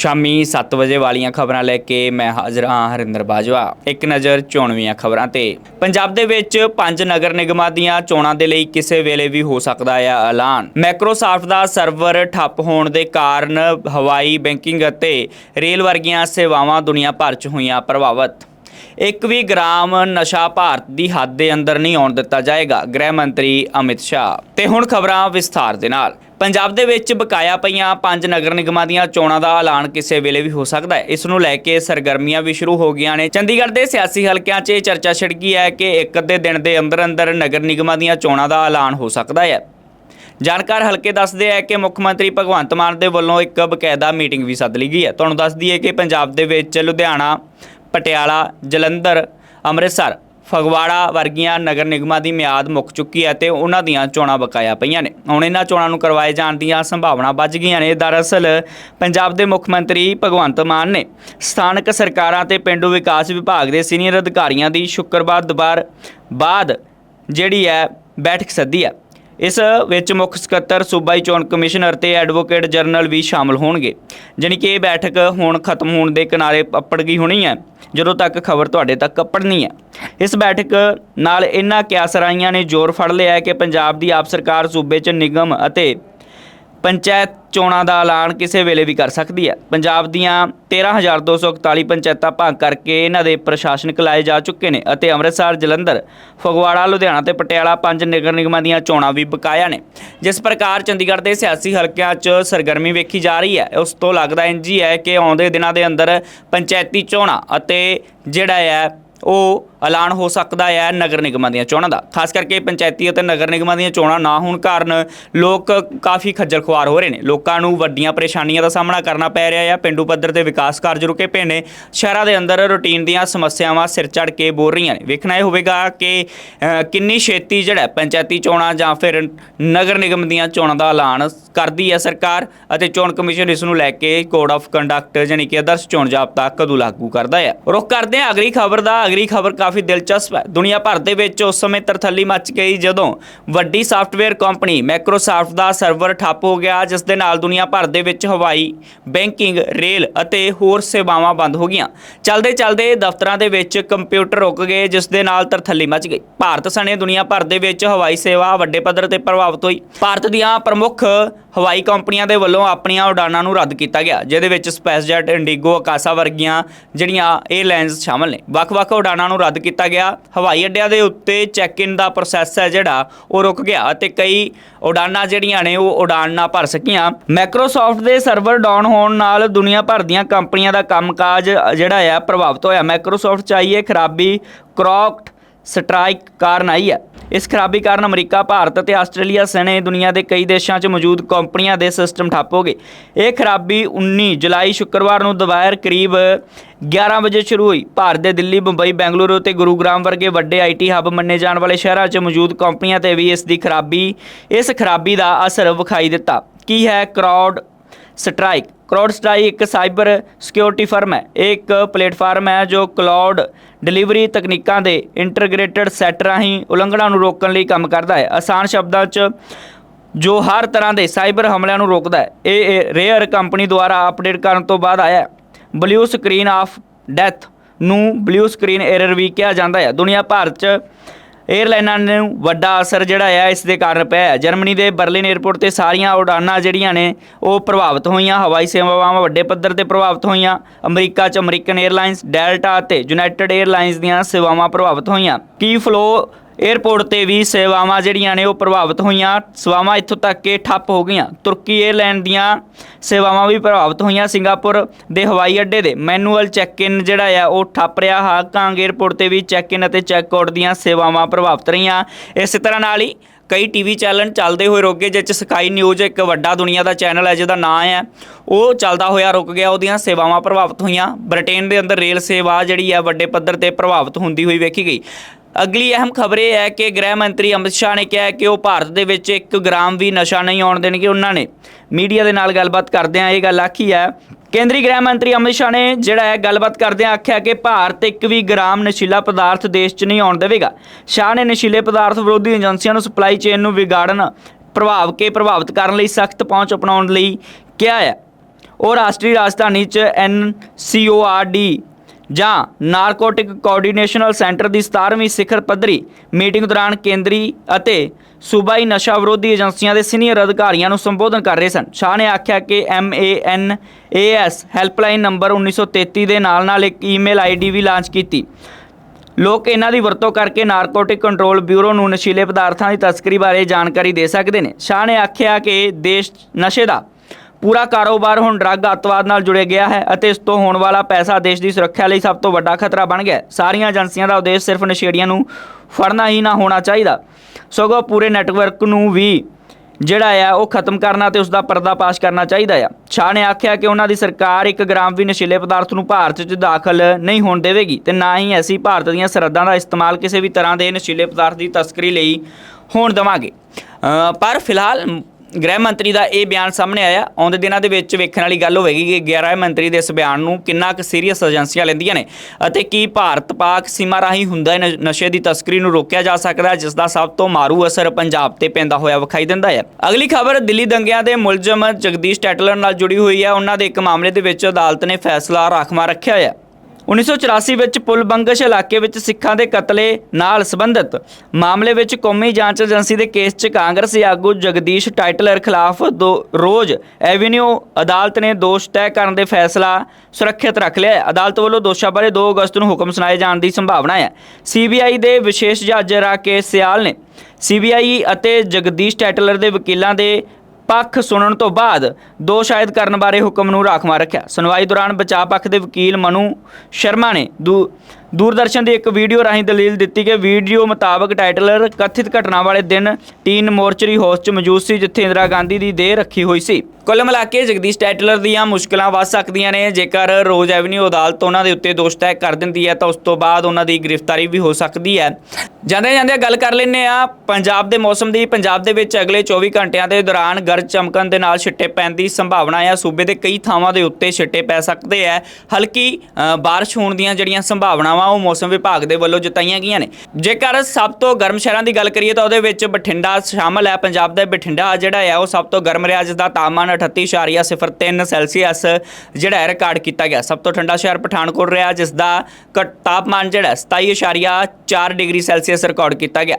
ਸ਼ਾਮੀ 7 ਵਜੇ ਵਾਲੀਆਂ ਖਬਰਾਂ ਲੈ ਕੇ ਮੈਂ ਹਾਜ਼ਰ ਹਾਂ ਹਰਿੰਦਰ ਬਾਜਵਾ। ਇੱਕ ਨਜ਼ਰ ਚੋਣਵੀਆਂ ਖਬਰਾਂ ਤੇ। ਪੰਜਾਬ ਦੇ ਵਿੱਚ ਪੰਜ ਨਗਰ ਨਿਗਮਾਂ ਦੀਆਂ ਚੋਣਾਂ ਦੇ ਲਈ ਕਿਸੇ ਵੇਲੇ ਵੀ ਹੋ ਸਕਦਾ ਹੈ ਐਲਾਨ। ਮਾਈਕਰੋਸਾਫਟ ਦਾ ਸਰਵਰ ਠੱਪ ਹੋਣ ਦੇ ਕਾਰਨ ਹਵਾਈ ਬੈਂਕਿੰਗ ਅਤੇ ਰੇਲ ਵਰਗੀਆਂ ਸੇਵਾਵਾਂ ਦੁਨੀਆ ਭਰ 'ਚ ਹੋਈਆਂ ਪ੍ਰਭਾਵਿਤ। ਇੱਕ ਵੀ ਗ੍ਰਾਮ ਨਸ਼ਾ ਭਾਰਤ ਦੀ ਹੱਦ ਦੇ ਅੰਦਰ ਨਹੀਂ ਆਉਣ ਦਿੱਤਾ ਜਾਏਗਾ, ਗ੍ਰਹਿ ਮੰਤਰੀ ਅਮਿਤ ਸ਼ਾਹ। ਤੇ ਹੁਣ ਖਬਰਾਂ ਵਿਸਥਾਰ ਦੇ ਨਾਲ। ਪੰਜਾਬ ਦੇ ਵਿੱਚ ਬਕਾਇਆ ਪਈਆਂ ਪੰਜ ਨਗਰ ਨਿਗਮਾਂ ਦੀਆਂ ਚੋਣਾਂ ਦਾ ਐਲਾਨ ਕਿਸੇ ਵੇਲੇ ਵੀ ਹੋ ਸਕਦਾ ਹੈ। ਇਸ ਨੂੰ ਲੈ ਕੇ ਸਰਗਰਮੀਆਂ ਵੀ ਸ਼ੁਰੂ ਹੋ ਗਈਆਂ ਨੇ। ਚੰਡੀਗੜ੍ਹ ਦੇ ਸਿਆਸੀ ਹਲਕਿਆਂ 'ਚ ਇਹ ਚਰਚਾ ਛਿੜ ਗਈ ਹੈ ਕਿ ਇੱਕ ਅੱਧੇ ਦਿਨ ਦੇ ਅੰਦਰ ਅੰਦਰ ਨਗਰ ਨਿਗਮਾਂ ਦੀਆਂ ਚੋਣਾਂ ਦਾ ਐਲਾਨ ਹੋ ਸਕਦਾ ਹੈ। ਜਾਣਕਾਰ ਹਲਕੇ ਦੱਸਦੇ ਹੈ ਕਿ ਮੁੱਖ ਮੰਤਰੀ ਭਗਵੰਤ ਮਾਨ ਦੇ ਵੱਲੋਂ ਇੱਕ ਬਕਾਇਦਾ ਮੀਟਿੰਗ ਵੀ ਸੱਦ ਲਈ ਗਈ ਹੈ। ਤੁਹਾਨੂੰ ਦੱਸ ਦਈਏ ਕਿ ਪੰਜਾਬ ਦੇ ਵਿੱਚ ਲੁਧਿਆਣਾ, ਪਟਿਆਲਾ, ਜਲੰਧਰ, ਅੰਮ੍ਰਿਤਸਰ ਫਗਵਾੜਾ ਵਰਗੀਆਂ ਨਗਰ ਨਿਗਮਾਂ ਦੀ ਮਿਆਦ ਮੁੱਕ ਚੁੱਕੀ ਹੈ ਤੇ ਉਹਨਾਂ ਦੀਆਂ ਚੋਣਾਂ ਬਕਾਇਆ ਪਈਆਂ ਨੇ। ਹੁਣ ਇਹਨਾਂ ਚੋਣਾਂ ਨੂੰ ਕਰਵਾਏ ਜਾਣ ਦੀਆਂ ਸੰਭਾਵਨਾ ਵੱਜ ਗਈਆਂ ਨੇ। ਦਰਅਸਲ, ਪੰਜਾਬ ਦੇ ਮੁੱਖ ਮੰਤਰੀ ਭਗਵੰਤ ਮਾਨ ਨੇ ਸਥਾਨਕ ਸਰਕਾਰਾਂ ਤੇ ਪਿੰਡੂ ਵਿਕਾਸ ਵਿਭਾਗ ਦੇ ਸੀਨੀਅਰ ਅਧਿਕਾਰੀਆਂ ਦੀ ਸ਼ੁੱਕਰਵਾਰ ਦੁਪਹਿਰ ਬਾਅਦ ਜਿਹੜੀ ਹੈ ਬੈਠਕ ਸੱਦੀ ਹੈ। ਇਸ ਵਿੱਚ ਮੁੱਖ ਸਕੱਤਰ, ਸੂਬਾਈ ਚੋਣ ਕਮਿਸ਼ਨਰ ਤੇ ਐਡਵੋਕੇਟ ਜਨਰਲ ਵੀ ਸ਼ਾਮਲ ਹੋਣਗੇ। ਜਾਣੀ ਕਿ ਇਹ ਬੈਠਕ ਹੁਣ ਖਤਮ ਹੋਣ ਦੇ ਕਿਨਾਰੇ ਅੱਪੜ ਗਈ ਹੋਣੀ ਹੈ। ਜਦੋਂ ਤੱਕ ਖਬਰ ਤੁਹਾਡੇ ਤੱਕ ਅੱਪੜਨੀ ਹੈ। ਇਸ ਬੈਠਕ ਨਾਲ ਇਹਨਾਂ ਕਿਆਸਰਾਈਆਂ ਨੇ ਜ਼ੋਰ ਫੜ ਲਿਆ ਹੈ ਕਿ ਪੰਜਾਬ ਦੀ ਆਪ ਸਰਕਾਰ, ਸੂਬੇ 'ਚ ਨਿਗਮ ਅਤੇ ਪੰਚਾਇਤ ਚੋਣਾਂ ਦਾ ਐਲਾਨ ਕਿਸੇ ਵੇਲੇ ਵੀ ਕਰ ਸਕਦੀ ਹੈ। ਪੰਜਾਬ ਦੀਆਂ 13241 ਪੰਚਾਇਤਾਂ ਭੰਗ ਕਰਕੇ ਇਹਨਾਂ ਦੇ ਪ੍ਰਸ਼ਾਸਨਿਕ ਲਾਏ ਜਾ ਚੁੱਕੇ ਨੇ ਅਤੇ ਅੰਮ੍ਰਿਤਸਰ, ਜਲੰਧਰ, ਫਗਵਾੜਾ, ਲੁਧਿਆਣਾ ਤੇ ਪਟਿਆਲਾ ਪੰਜ ਨਗਰ ਨਿਗਮਾਂ ਦੀਆਂ ਚੋਣਾਂ ਵੀ ਬਕਾਇਆ ਨੇ। ਜਿਸ ਪ੍ਰਕਾਰ ਚੰਡੀਗੜ੍ਹ ਦੇ ਸਿਆਸੀ ਹਲਕਿਆਂ 'ਚ ਸਰਗਰਮੀ ਵੇਖੀ ਜਾ ਰਹੀ ਹੈ, ਉਸ ਤੋਂ ਲੱਗਦਾ ਇੰਜ ਹੀ ਹੈ ਕਿ ਆਉਂਦੇ ਦਿਨਾਂ ਦੇ ਅੰਦਰ ਪੰਚਾਇਤੀ ਚੋਣਾਂ ਅਤੇ ਜਿਹੜਾ ਹੈ ਉਹ ਐਲਾਨ ਹੋ ਸਕਦਾ ਹੈ ਨਗਰ ਨਿਗਮਾਂ ਦੀਆਂ ਚੋਣਾਂ ਦਾ। ਖਾਸ ਕਰਕੇ ਪੰਚਾਇਤੀ ਅਤੇ ਨਗਰ ਨਿਗਮਾਂ ਦੀਆਂ ਚੋਣਾਂ ਨਾ ਹੋਣ ਕਾਰਨ ਲੋਕ ਕਾਫੀ ਖੱਜਲ ਖੁਆਰ ਹੋ ਰਹੇ ਨੇ। ਲੋਕਾਂ ਨੂੰ ਵੱਡੀਆਂ ਪਰੇਸ਼ਾਨੀਆਂ ਦਾ ਸਾਹਮਣਾ ਕਰਨਾ ਪੈ ਰਿਹਾ ਹੈ। ਪਿੰਡੂ ਪੱਧਰ ਤੇ ਵਿਕਾਸ ਕਾਰਜ ਰੁਕੇ ਪਏ ਨੇ। ਸ਼ਹਿਰਾਂ ਦੇ ਅੰਦਰ ਰੂਟੀਨ ਦੀਆਂ ਸਮੱਸਿਆਵਾਂ ਸਿਰ ਚੜ ਕੇ ਬੋਲ ਰਹੀਆਂ ਨੇ। ਵੇਖਣਾ ਇਹ ਹੋਵੇਗਾ ਕਿ ਕਿੰਨੀ ਛੇਤੀ ਜਿਹੜਾ ਪੰਚਾਇਤੀ ਚੋਣਾਂ ਜਾਂ ਫਿਰ ਨਗਰ ਨਿਗਮ ਦੀਆਂ ਚੋਣਾਂ ਦਾ ਐਲਾਨ ਕਰਦੀ ਹੈ ਸਰਕਾਰ ਅਤੇ ਚੋਣ ਕਮਿਸ਼ਨ ਇਸ ਨੂੰ ਲੈ ਕੇ ਕੋਡ ਆਫ ਕੰਡਕਟ ਯਾਨੀ ਕਿ ਆਦਰਸ਼ ਚੋਣ ਜਾਬਤਾ ਕਦੋਂ ਲਾਗੂ ਕਰਦਾ ਹੈ। ਰੁਕ ਕਰਦੇ ਹਾਂ ਅਗਲੀ ਖਬਰ ਦਾ। ਅਗਲੀ ਖਬਰ ਕਾਫੀ ਦਿਲਚਸਪ ਹੈ। ਦੁਨੀਆ ਭਰ ਦੇ ਵਿੱਚ ਉਸ ਸਮੇਂ ਤਰਥੱਲੀ ਮੱਚ ਗਈ ਜਦੋਂ ਵੱਡੀ ਸਾਫਟਵੇਅਰ ਕੰਪਨੀ ਮਾਈਕਰੋਸਾਫਟ ਦਾ ਸਰਵਰ ਠੱਪ ਹੋ ਗਿਆ, ਜਿਸ ਦੇ ਨਾਲ ਦੁਨੀਆ ਭਰ ਦੇ ਵਿੱਚ ਹਵਾਈ ਬੈਂਕਿੰਗ ਰੇਲ ਅਤੇ ਹੋਰ ਸੇਵਾਵਾਂ ਬੰਦ ਹੋ ਗਈਆਂ। ਚਲਦੇ ਚਲਦੇ ਦਫ਼ਤਰਾਂ ਦੇ ਵਿੱਚ ਕੰਪਿਊਟਰ ਰੁਕ ਗਏ, ਜਿਸ ਦੇ ਨਾਲ ਤਰਥੱਲੀ ਮੱਚ ਗਈ। ਭਾਰਤ ਸਣੇ ਦੁਨੀਆ ਭਰ ਦੇ ਵਿੱਚ ਹਵਾਈ ਸੇਵਾ ਵੱਡੇ ਪੱਧਰ ਤੇ ਪ੍ਰਭਾਵਿਤ ਹੋਈ। ਭਾਰਤ ਦੀਆਂ ਪ੍ਰਮੁੱਖ ਹਵਾਈ ਕੰਪਨੀਆਂ ਦੇ ਵੱਲੋਂ ਆਪਣੀਆਂ ਉਡਾਣਾਂ ਨੂੰ ਰੱਦ ਕੀਤਾ ਗਿਆ, ਜਿਹਦੇ ਵਿੱਚ ਸਪਾਈਸਜੈਟ ਇੰਡੀਗੋ, ਆਕਾਸਾ ਵਰਗੀਆਂ ਜਿਹੜੀਆਂ 에ਅਰਲਾਈਨਸ ਸ਼ਾਮਲ ਨੇ। ਵੱਖ-ਵੱਖ ਉਡਾਣਾਂ ਨੂੰ ਰੱਦ ਕੀਤਾ ਗਿਆ। ਹਵਾਈ ਅੱਡਿਆਂ ਦੇ ਉੱਤੇ ਚੈੱਕ ਇਨ ਦਾ ਪ੍ਰੋਸੈਸ ਹੈ ਜਿਹੜਾ, ਉਹ ਰੁਕ ਗਿਆ ਅਤੇ ਕਈ ਉਡਾਨਾਂ ਜਿਹੜੀਆਂ ਨੇ, ਉਹ ਉਡਾਣ ਨਾ ਭਰ ਸਕੀਆਂ। ਮਾਈਕਰੋਸਾਫਟ ਦੇ ਸਰਵਰ ਡਾਊਨ ਹੋਣ ਨਾਲ ਦੁਨੀਆ ਭਰ ਦੀਆਂ ਕੰਪਨੀਆਂ ਦਾ ਕੰਮਕਾਜ ਜਿਹੜਾ ਹੈ ਪ੍ਰਭਾਵਿਤ ਹੋਇਆ। ਮਾਈਕਰੋਸਾਫਟ ਚਾਹੀਏ ਖਰਾਬੀ ਕ੍ਰੌਕਟ ਸਟ੍ਰਾਈਕ ਕਾਰਨ ਆਈ ਹੈ। ਇਸ ਖਰਾਬੀ ਕਾਰਨ ਅਮਰੀਕਾ, ਭਾਰਤ ਅਤੇ ਆਸਟ੍ਰੇਲੀਆ ਸਣੇ ਦੁਨੀਆ ਦੇ ਕਈ ਦੇਸ਼ਾਂ 'ਚ ਮੌਜੂਦ ਕੰਪਨੀਆਂ ਦੇ ਸਿਸਟਮ ਠੱਪ ਹੋ ਗਏ। ਇਹ ਖਰਾਬੀ 19 ਜੁਲਾਈ ਸ਼ੁੱਕਰਵਾਰ ਨੂੰ ਦੁਪਹਿਰ ਕਰੀਬ 11 ਵਜੇ ਸ਼ੁਰੂ ਹੋਈ। ਭਾਰਤ ਦੇ ਦਿੱਲੀ, ਮੁੰਬਈ, ਬੈਂਗਲੁਰੂ ਤੇ ਗੁਰੂਗ੍ਰਾਮ ਵਰਗੇ ਵੱਡੇ ਆਈਟੀ ਹੱਬ ਮੰਨੇ ਜਾਣ ਵਾਲੇ ਸ਼ਹਿਰਾਂ 'ਚ ਮੌਜੂਦ ਕੰਪਨੀਆਂ ਤੇ ਵੀ ਇਸ ਦੀ ਖਰਾਬੀ, ਇਸ ਖਰਾਬੀ ਦਾ ਅਸਰ ਵਿਖਾਈ ਦਿੱਤਾ। ਕੀ ਹੈ ਕਰਾਊਡ ਸਟ੍ਰਾਈਕ? ਕਰਾਊਡ ਸਟ੍ਰਾਈਕ ਇੱਕ ਸਾਈਬਰ ਸਿਕਿਉਰਿਟੀ ਫਰਮ ਹੈ। ਇਹ ਇੱਕ ਪਲੇਟਫਾਰਮ ਹੈ ਜੋ ਕਲਾਉਡ ਡਿਲੀਵਰੀ ਤਕਨੀਕਾਂ ਦੇ ਇੰਟੀਗ੍ਰੇਟਡ ਸੈੱਟ ਰਾਹੀਂ ਉਲੰਘਣਾ ਨੂੰ ਰੋਕਣ ਲਈ ਕੰਮ ਕਰਦਾ ਹੈ। ਆਸਾਨ ਸ਼ਬਦਾਂ 'ਚ, ਜੋ ਹਰ ਤਰ੍ਹਾਂ ਦੇ ਸਾਈਬਰ ਹਮਲਿਆਂ ਨੂੰ ਰੋਕਦਾ ਹੈ, ਇਹ ਰੇਅਰ ਕੰਪਨੀ ਦੁਆਰਾ ਅਪਡੇਟ ਕਰਨ ਤੋਂ ਬਾਅਦ ਆਇਆ ਹੈ। ਬਲੂ ਸਕਰੀਨ ਆਫ ਡੈਥ ਨੂੰ ਬਲੂ ਸਕਰੀਨ 에ਰਰ ਵੀ ਕਿਹਾ ਜਾਂਦਾ ਹੈ। ਦੁਨੀਆ ਭਰ 'ਚ ਏਅਰਲਾਈਨਾਂ ਨੂੰ ਵੱਡਾ ਅਸਰ ਜਿਹੜਾ ਆ, ਇਸ ਦੇ ਕਾਰਨ ਪਿਆ ਜਰਮਨੀ ਦੇ ਬਰਲਿਨ 에ਅਰਪੋਰਟ ਤੇ ਸਾਰੀਆਂ ਉਡਾਨਾਂ ਜਿਹੜੀਆਂ ਨੇ, ਉਹ ਪ੍ਰਭਾਵਿਤ ਹੋਈਆਂ। ਹਵਾਈ ਸੇਵਾਵਾਂ ਵੱਡੇ ਪੱਧਰ ਤੇ ਪ੍ਰਭਾਵਿਤ ਹੋਈਆਂ। ਅਮਰੀਕਾ 'ਚ ਅਮਰੀਕਨ 에ਅਰਲਾਈਨਸ ਡੈਲਟਾ ਅਤੇ ਯੂਨਾਈਟਿਡ 에ਅਰਲਾਈਨਸ ਦੀਆਂ ਸੇਵਾਵਾਂ ਪ੍ਰਭਾਵਿਤ ਹੋਈਆਂ। ਕੀ ਫਲੋ 에어ਪੋਰਟ ਤੇ ਵੀ ਸੇਵਾਵਾਂ ਜਿਹੜੀਆਂ ਨੇ ਉਹ ਪ੍ਰਭਾਵਿਤ ਹੋਈਆਂ। ਸੇਵਾਵਾਂ ਇੱਥੋਂ ਤੱਕ ਕਿ ਠੱਪ ਹੋ ਗਈਆਂ। ਤੁਰਕੀ 에ਅਰਲਾਈਨ ਦੀਆਂ ਸੇਵਾਵਾਂ ਵੀ ਪ੍ਰਭਾਵਿਤ ਹੋਈਆਂ ਸਿੰਗਾਪੁਰ ਦੇ ਹਵਾਈ ਅੱਡੇ ਦੇ। ਮੈਨੂਅਲ ਚੈੱਕ-ਇਨ ਜਿਹੜਾ ਆ, ਉਹ ਠੱਪ ਰਿਹਾ। ਹਾਕਾਂਗ 에ਅਰਪੋਰਟ ਤੇ ਵੀ ਚੈੱਕ-ਇਨ ਅਤੇ ਚੈੱਕ-ਆਊਟ ਦੀਆਂ ਸੇਵਾਵਾਂ ਪ੍ਰਭਾਵਿਤ ਰਹੀਆਂ। ਇਸੇ ਤਰ੍ਹਾਂ ਨਾਲ ਹੀ ਕਈ ਟੀਵੀ ਚੈਨਲ ਚੱਲਦੇ ਹੋਏ ਰੁਕ ਗਏ, ਜਿਸ ਸਕਾਈ ਨਿਊਜ਼ ਇੱਕ ਵੱਡਾ ਦੁਨੀਆ ਦਾ ਚੈਨਲ ਹੈ, ਜਿਹਦਾ ਨਾਂ ਹੈ ਉਹ ਚੱਲਦਾ ਹੋਇਆ ਰੁਕ ਗਿਆ। ਉਹਦੀਆਂ ਸੇਵਾਵਾਂ ਪ੍ਰਭਾਵਿਤ ਹੋਈਆਂ। ਬ੍ਰਿਟੇਨ ਦੇ ਅੰਦਰ ਰੇਲ ਸੇਵਾ ਜਿਹੜੀ ਹੈ ਵੱਡੇ ਪੱਧਰ ਤੇ ਪ੍ਰਭਾਵਿਤ ਹੁੰਦੀ ਹੋਈ ਵੇਖੀ ਗਈ। ਅਗਲੀ ਅਹਿਮ ਖਬਰ ਇਹ ਹੈ ਕਿ ਗ੍ਰਹਿ ਮੰਤਰੀ ਅਮਿਤ ਸ਼ਾਹ ਨੇ ਕਿਹਾ ਕਿ ਉਹ ਭਾਰਤ ਦੇ ਵਿੱਚ 1 ਗ੍ਰਾਮ ਵੀ ਨਸ਼ਾ ਨਹੀਂ ਆਉਣ ਦੇਣਗੇ ਉਹਨਾਂ ਨੇ। ਮੀਡੀਆ ਦੇ ਨਾਲ ਗੱਲਬਾਤ ਕਰਦਿਆਂ ਇਹ ਗੱਲ ਆਖੀ ਹੈ। ਕੇਂਦਰੀ ਗ੍ਰਹਿ ਮੰਤਰੀ ਅਮਿਤ ਸ਼ਾਹ ਨੇ ਜਿਹੜਾ ਹੈ ਗੱਲਬਾਤ ਕਰਦਿਆਂ ਆਖਿਆ ਕਿ ਭਾਰਤ ਇੱਕ ਵੀ ਗ੍ਰਾਮ ਨਸ਼ੀਲਾ ਪਦਾਰਥ ਦੇਸ਼ 'ਚ ਨਹੀਂ ਆਉਣ ਦੇਵੇਗਾ। ਸ਼ਾਹ ਨੇ ਨਸ਼ੀਲੇ ਪਦਾਰਥ ਵਿਰੋਧੀ ਏਜੰਸੀਆਂ ਨੂੰ ਸਪਲਾਈ ਚੇਨ ਨੂੰ ਵਿਗਾੜਨ ਪ੍ਰਭਾਵ ਕੇ ਪ੍ਰਭਾਵਿਤ ਕਰਨ ਲਈ ਸਖਤ ਪਹੁੰਚ ਅਪਣਾਉਣ ਲਈ ਕਿਹਾ ਹੈ। ਉਹ ਰਾਸ਼ਟਰੀ ਰਾਜਧਾਨੀ 'ਚ ਐਨਸੀਓਆਰਡੀ ਜਾਂ ਨਾਰਕੋਟਿਕ ਕੋਆਰਡੀਨੇਸ਼ਨਲ ਸੈਂਟਰ ਦੀ 17ਵੀਂ ਸਿਖਰ ਪੱਧਰੀ ਮੀਟਿੰਗ ਦੌਰਾਨ ਕੇਂਦਰੀ ਅਤੇ ਸੂਬਾਈ ਨਸ਼ਾ ਵਿਰੋਧੀ ਏਜੰਸੀਆਂ ਦੇ ਸੀਨੀਅਰ ਅਧਿਕਾਰੀਆਂ ਨੂੰ ਸੰਬੋਧਨ ਕਰ ਰਹੇ ਸਨ। ਸ਼ਾਹ ਨੇ ਆਖਿਆ ਕਿ ਐਮਏਐਨਏਐਸ ਹੈਲਪਲਾਈਨ ਨੰਬਰ 1933 ਦੇ ਨਾਲ-ਨਾਲ ਇੱਕ ਈਮੇਲ ਆਈਡੀ ਵੀ ਲਾਂਚ ਕੀਤੀ। ਲੋਕ ਇਹਨਾਂ ਦੀ ਵਰਤੋਂ ਕਰਕੇ ਨਾਰਕੋਟਿਕ ਕੰਟਰੋਲ ਬਿਊਰੋ ਨੂੰ ਨਸ਼ੀਲੇ ਪਦਾਰਥਾਂ ਦੀ ਤਸਕਰੀ ਬਾਰੇ ਜਾਣਕਾਰੀ ਦੇ ਸਕਦੇ ਨੇ। ਸ਼ਾਹ ਨੇ ਆਖਿਆ ਕਿ ਦੇਸ਼ ਨਸ਼ੇ ਦਾ ਪੂਰਾ ਕਾਰੋਬਾਰ ਹੁਣ ਡਰੱਗ ਅੱਤਵਾਦ ਨਾਲ ਜੁੜਿਆ ਗਿਆ ਹੈ ਅਤੇ ਇਸ ਤੋਂ ਹੋਣ ਵਾਲਾ ਪੈਸਾ ਦੇਸ਼ ਦੀ ਸੁਰੱਖਿਆ ਲਈ ਸਭ ਤੋਂ ਵੱਡਾ ਖਤਰਾ ਬਣ ਗਿਆ ਸਾਰੀਆਂ ਏਜੰਸੀਆਂ ਦਾ ਉਦੇਸ਼ ਸਿਰਫ ਨਸ਼ੇੜੀਆਂ ਨੂੰ ਫੜਨਾ ਹੀ ਨਾ ਹੋਣਾ ਚਾਹੀਦਾ। ਸਗੋਂ ਪੂਰੇ ਨੈਟਵਰਕ ਨੂੰ ਵੀ ਜਿਹੜਾ ਆ, ਉਹ ਖਤਮ ਕਰਨਾ ਤੇ ਉਸ ਦਾ ਪਰਦਾਫਾਸ਼ ਕਰਨਾ ਚਾਹੀਦਾ ਆ। ਸ਼ਾਹ ਨੇ ਆਖਿਆ ਕਿ ਉਹਨਾਂ ਦੀ ਸਰਕਾਰ 1 ਗ੍ਰਾਮ ਵੀ ਨਸ਼ੀਲੇ ਪਦਾਰਥ ਨੂੰ ਭਾਰਤ 'ਚ ਦਾਖਲ ਨਹੀਂ ਹੋਣ ਦੇਵੇਗੀ ਤੇ ਨਾ ਹੀ ਅਸੀਂ ਭਾਰਤ ਦੀਆਂ ਸਰਹੱਦਾਂ ਦਾ ਇਸਤੇਮਾਲ ਕਿਸੇ ਵੀ ਤਰ੍ਹਾਂ ਦੇ ਨਸ਼ੀਲੇ ਪਦਾਰਥ ਦੀ ਤਸਕਰੀ ਲਈ ਹੋਣ ਦੇਵਾਂਗੇ। ਪਰ ਫਿਲਹਾਲ ਗ੍ਰਹਿ ਮੰਤਰੀ ਦਾ ਇਹ ਬਿਆਨ ਸਾਹਮਣੇ ਆਇਆ। ਆਉਂਦੇ ਦਿਨਾਂ ਦੇ ਵਿੱਚ ਵੇਖਣ ਵਾਲੀ ਗੱਲ ਹੋਵੇਗੀ ਕਿ ਗ੍ਰਹਿ ਮੰਤਰੀ ਦੇ ਇਸ ਬਿਆਨ ਨੂੰ ਕਿੰਨਾ ਕੁ ਸੀਰੀਅਸ ਏਜੰਸੀਆਂ ਲੈਂਦੀਆਂ ਨੇ ਅਤੇ ਕੀ ਭਾਰਤ ਪਾਕ ਸੀਮਾ ਰਾਹੀਂ ਹੁੰਦਾ ਨਸ਼ੇ ਦੀ ਤਸਕਰੀ ਨੂੰ ਰੋਕਿਆ ਜਾ ਸਕਦਾ ਹੈ ਜਿਸ ਦਾ ਸਭ ਤੋਂ ਮਾਰੂ ਅਸਰ ਪੰਜਾਬ ਤੇ ਪੈਂਦਾ ਹੋਇਆ ਵਿਖਾਈ ਦਿੰਦਾ ਹੈ। ਅਗਲੀ ਖਬਰ ਦਿੱਲੀ ਦੰਗਿਆਂ ਦੇ ਮੁਲਜ਼ਮ ਜਗਦੀਸ਼ ਟੈਟਲਰ ਨਾਲ ਜੁੜੀ ਹੋਈ ਹੈ। ਉਹਨਾਂ ਦੇ ਇੱਕ ਮਾਮਲੇ ਦੇ ਵਿੱਚ ਅਦਾਲਤ ਨੇ ਫੈਸਲਾ ਰਾਖਵਾਂ ਰੱਖਿਆ ਹੈ 1984 ਵਿੱਚ ਪੁਲਬੰਗਸ਼ ਇਲਾਕੇ ਵਿੱਚ ਸਿੱਖਾਂ ਦੇ ਕਤਲੇ ਨਾਲ ਸੰਬੰਧਿਤ ਮਾਮਲੇ ਵਿੱਚ ਕੌਮੀ ਜਾਂਚ ਏਜੰਸੀ ਦੇ ਕੇਸ 'ਚ ਕਾਂਗਰਸੀ ਆਗੂ ਜਗਦੀਸ਼ ਟਾਈਟਲਰ ਖਿਲਾਫ ਦੋ, ਰੋਜ਼ ਐਵੀਨਿਊ ਅਦਾਲਤ ਨੇ ਦੋਸ਼ ਤੈਅ ਕਰਨ ਦੇ ਫੈਸਲਾ ਸੁਰੱਖਿਅਤ ਰੱਖ ਲਿਆ ਹੈ। ਅਦਾਲਤ ਵੱਲੋਂ ਦੋਸ਼ਾਂ ਬਾਰੇ 2 ਅਗਸਤ ਨੂੰ ਹੁਕਮ ਸੁਣਾਏ ਜਾਣ ਦੀ ਸੰਭਾਵਨਾ ਹੈ। ਸੀਬੀਆਈ ਦੇ ਵਿਸ਼ੇਸ਼ ਜੱਜ ਰਾਕੇਸ਼ ਸਿਆਲ ਨੇ ਸੀਬੀਆਈ ਅਤੇ ਜਗਦੀਸ਼ ਟੈਟਲਰ ਦੇ ਵਕੀਲਾਂ ਦੇ ਪੱਖ ਸੁਣਨ ਤੋਂ ਬਾਅਦ ਦੋਸ਼ ਆਇਦ ਕਰਨ ਬਾਰੇ ਹੁਕਮ ਨੂੰ ਰਾਖਵਾਂ ਰੱਖਿਆ। ਸੁਣਵਾਈ ਦੌਰਾਨ ਬਚਾਅ ਪੱਖ ਦੇ ਵਕੀਲ ਮਨੂ ਸ਼ਰਮਾ ਨੇ ਦੂ- ਦੂਰਦਰਸ਼ਨ ਦੀ ਇੱਕ ਵੀਡੀਓ ਰਾਹੀਂ ਦਲੀਲ ਦਿੱਤੀ ਕਿ ਵੀਡੀਓ ਮੁਤਾਬਕ ਟਾਈਟਲਰ ਕਥਿਤ ਘਟਨਾ ਵਾਲੇ ਦਿਨ ਟੀਨ ਮੋਰਚਰੀ ਹਾਊਸ 'ਚ ਮੌਜੂਦ ਸੀ ਜਿੱਥੇ ਇੰਦਰਾ ਗਾਂਧੀ ਦੀ ਦੇਹ ਰੱਖੀ ਹੋਈ ਸੀ। ਕੁੱਲ ਮਿਲਾ ਕੇ ਜਗਦੀਸ਼ ਟਾਈਟਲਰ ਦੀਆਂ ਮੁਸ਼ਕਲਾਂ ਵੱਧ ਸਕਦੀਆਂ ਨੇ। ਜੇਕਰ ਰੋਜ਼ ਐਵਨਿਊ ਅਦਾਲਤ ਉਹਨਾਂ ਦੇ ਉੱਤੇ ਦੋਸ਼ ਤੈਅ ਕਰ ਦਿੰਦੀ ਹੈ ਤਾਂ ਉਸ ਤੋਂ ਬਾਅਦ ਉਹਨਾਂ ਦੀ ਗ੍ਰਿਫਤਾਰੀ ਵੀ ਹੋ ਸਕਦੀ ਹੈ। ਜਾਂਦੇ ਜਾਂਦੇ ਗੱਲ ਕਰ ਲੈਂਦੇ ਆ ਪੰਜਾਬ ਦੇ ਮੌਸਮ ਦੀ ਪੰਜਾਬ ਦੇ ਵਿੱਚ ਅਗਲੇ 24 ਘੰਟਿਆਂ ਦੇ ਦੌਰਾਨ ਗਰਜ ਚਮਕਣ ਦੇ ਨਾਲ ਛਿੱਟੇ ਪੈਣ ਦੀ ਸੰਭਾਵਨਾ ਹੈ ਸੂਬੇ ਦੇ ਕਈ ਥਾਵਾਂ ਦੇ ਉੱਤੇ ਛਿੱਟੇ ਪੈ ਸਕਦੇ ਹੈ ਹਲਕੀ ਅ, ਬਾਰਿਸ਼ ਹੋਣ ਦੀਆਂ ਜਿਹੜੀਆਂ ਸੰਭਾਵਨਾਵਾਂ ਉਹ ਮੌਸਮ ਵਿਭਾਗ ਦੇ ਵੱਲੋਂ ਜਤਾਈਆਂ ਗਈਆਂ ਨੇ। ਜੇਕਰ ਸਭ ਤੋਂ ਗਰਮ ਸ਼ਹਿਰਾਂ ਦੀ ਗੱਲ ਕਰੀਏ ਤਾਂ ਉਹਦੇ ਵਿੱਚ ਬਠਿੰਡਾ ਸ਼ਾਮਲ ਹੈ, ਪੰਜਾਬ ਦਾ ਬਠਿੰਡਾ ਜਿਹੜਾ ਹੈ, ਉਹ ਸਭ ਤੋਂ ਗਰਮ ਰਿਹਾ, ਜਿਸ ਦਾ ਤਾਪਮਾਨ 38.03 ਸੈਲਸੀਅਸ ਜਿਹੜਾ ਹੈ ਰਿਕਾਰਡ ਕੀਤਾ ਗਿਆ। ਸਭ ਤੋਂ ਠੰਡਾ ਸ਼ਹਿਰ ਪਠਾਨਕੋਟ ਰਿਹਾ, ਜਿਸ ਦਾ ਘੱਟ ਤਾਪਮਾਨ ਜਿਹੜਾ ਹੈ 27.4 ਡਿਗਰੀ ਸੈਲਸੀਅਸ ਰਿਕਾਰਡ ਕੀਤਾ ਗਿਆ।